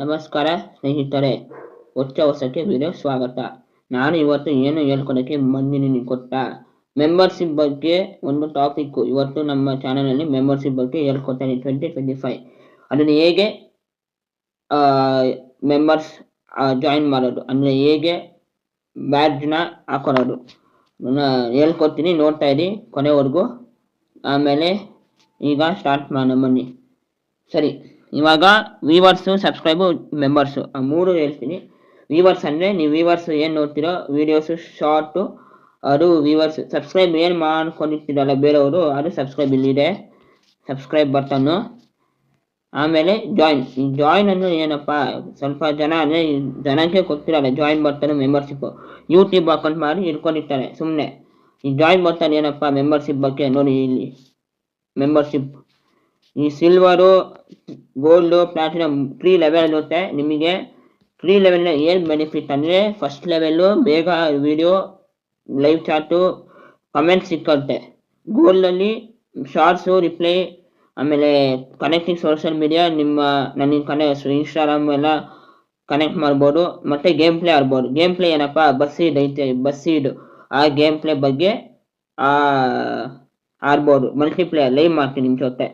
ನಮಸ್ಕಾರ ಸ್ನೇಹಿತರೆ, ಹೊಚ್ಚ ಹೊಸಕ್ಕೆ ವಿಡಿಯೋ ಸ್ವಾಗತ. ನಾನು ಇವತ್ತು ಏನು ಹೇಳ್ಕೊಡಕ್ಕೆ ಬಂದಿದ್ದೀನಿ ಕೊಟ್ಟ ಮೆಂಬರ್ಶಿಪ್ ಬಗ್ಗೆ ಒಂದು ಟಾಪಿಕ್ ಇವತ್ತು ನಮ್ಮ ಚಾನಲಲ್ಲಿ ಮೆಂಬರ್ಶಿಪ್ ಬಗ್ಗೆ ಹೇಳ್ಕೊಡ್ತೀನಿ ಟ್ವೆಂಟಿ ಟ್ವೆಂಟಿ ಫೈವ್ ಅದನ್ನು ಹೇಗೆ ಮೆಂಬರ್ಸ್ ಜಾಯಿನ್ ಮಾಡೋದು? ಅಂದರೆ ಹೇಗೆ ಬ್ಯಾಡ್ಜ್ನ ಹಾಕೊಳ್ಳೋದು ಹೇಳ್ಕೊಡ್ತೀನಿ, ನೋಡ್ತಾ ಇರಿ ಕೊನೆವರೆಗೂ. ಆಮೇಲೆ ಈಗ ಸ್ಟಾರ್ಟ್ ಮಾಡೋಣ ಬನ್ನಿ. ಸರಿ. ಇವಾಗ ವೀವರ್ಸು ಸಬ್ಸ್ಕ್ರೈಬು ಮೆಂಬರ್ಸು ಆ ಮೂರು ಹೇಳ್ತೀನಿ. ವೀವರ್ಸ್ ಅಂದರೆ ನೀವು ವೀವರ್ಸ್ ಏನು ನೋಡ್ತೀರೋ ವೀಡಿಯೋಸು ಶಾರ್ಟು ಅದು ವೀವರ್ಸ್ ಸಬ್ಸ್ಕ್ರೈಬ್ ಏನು ಮಾಡ್ಕೊಂಡಿರ್ತೀರಲ್ಲ ಬೇರೆಯವರು, ಅದು ಸಬ್ಸ್ಕ್ರೈಬ್ ಇಲ್ಲಿದೆ. ಸಬ್ಸ್ಕ್ರೈಬ್ ಬಟನ್ನು ಆಮೇಲೆ ಜಾಯಿನ್ ಜಾಯಿನ್ ಅಂದರೆ ಏನಪ್ಪ, ಸ್ವಲ್ಪ ಜನ, ಅಂದರೆ ಜನಕ್ಕೆ ಗೊತ್ತಿರಲ್ಲ ಜಾಯಿನ್ ಬರ್ತಾನೆ ಮೆಂಬರ್ಶಿಪ್ ಯೂಟ್ಯೂಬ್ ಅಕೌಂಟ್ ಮಾಡಿ ಇಟ್ಕೊಂಡಿರ್ತಾರೆ ಸುಮ್ಮನೆ ಈ ಜಾಯಿನ್ ಬಟನ್ ಏನಪ್ಪ ಮೆಂಬರ್ಶಿಪ್ ಬಗ್ಗೆ ನೋಡಿ ಇಲ್ಲಿ. ಮೆಂಬರ್ಶಿಪ್ ಈ silver gold platinum three level ಇರುತ್ತೆ. ನಿಮಗೆ ತ್ರೀ ಲೆವೆಲ್ ಏನು ಬೆನಿಫಿಟ್ ಅಂದರೆ ಫಸ್ಟ್ ಲೆವೆಲ್ಲು ಬೇಗ ವಿಡಿಯೋ ಲೈವ್ ಚಾಟು ಕಮೆಂಟ್ ಸಿಕ್ಕುತ್ತೆ ಗೋಲ್ಡಲ್ಲಿ ಶಾರ್ಟ್ಸು ರಿಪ್ಲೈ ಆಮೇಲೆ ಕನೆಕ್ಟಿಂಗ್ ಸೋಷಿಯಲ್ ಮೀಡಿಯಾ ನಿಮ್ಮ ನನಗೆ ಕನೆ ಇನ್ಸ್ಟಾಗ್ರಾಮ್ ಎಲ್ಲ ಕನೆಕ್ಟ್ ಮಾಡ್ಬೋದು. ಮತ್ತು ಗೇಮ್ ಪ್ಲೇ ಆಡ್ಬೋದು. ಗೇಮ್ ಪ್ಲೇ ಏನಪ್ಪ ಬಸ್ಸೀಡ್ ಐತೆ ಬಸ್ಸೀಡ್ ಆ ಗೇಮ್ ಪ್ಲೇ ಬಗ್ಗೆ ಆಡ್ಬೋದು. ಮಲ್ಟಿಪ್ಲೇಯರ್ ಲೈವ್ ಮಾಡ್ತೀನಿ ನಿಮ್ಮ ಜೊತೆ.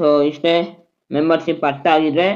ಸೊ ಇಷ್ಟೇ ಮೆಂಬರ್ಶಿಪ್ ಅರ್ಥ ಆಗಿದ್ರೆ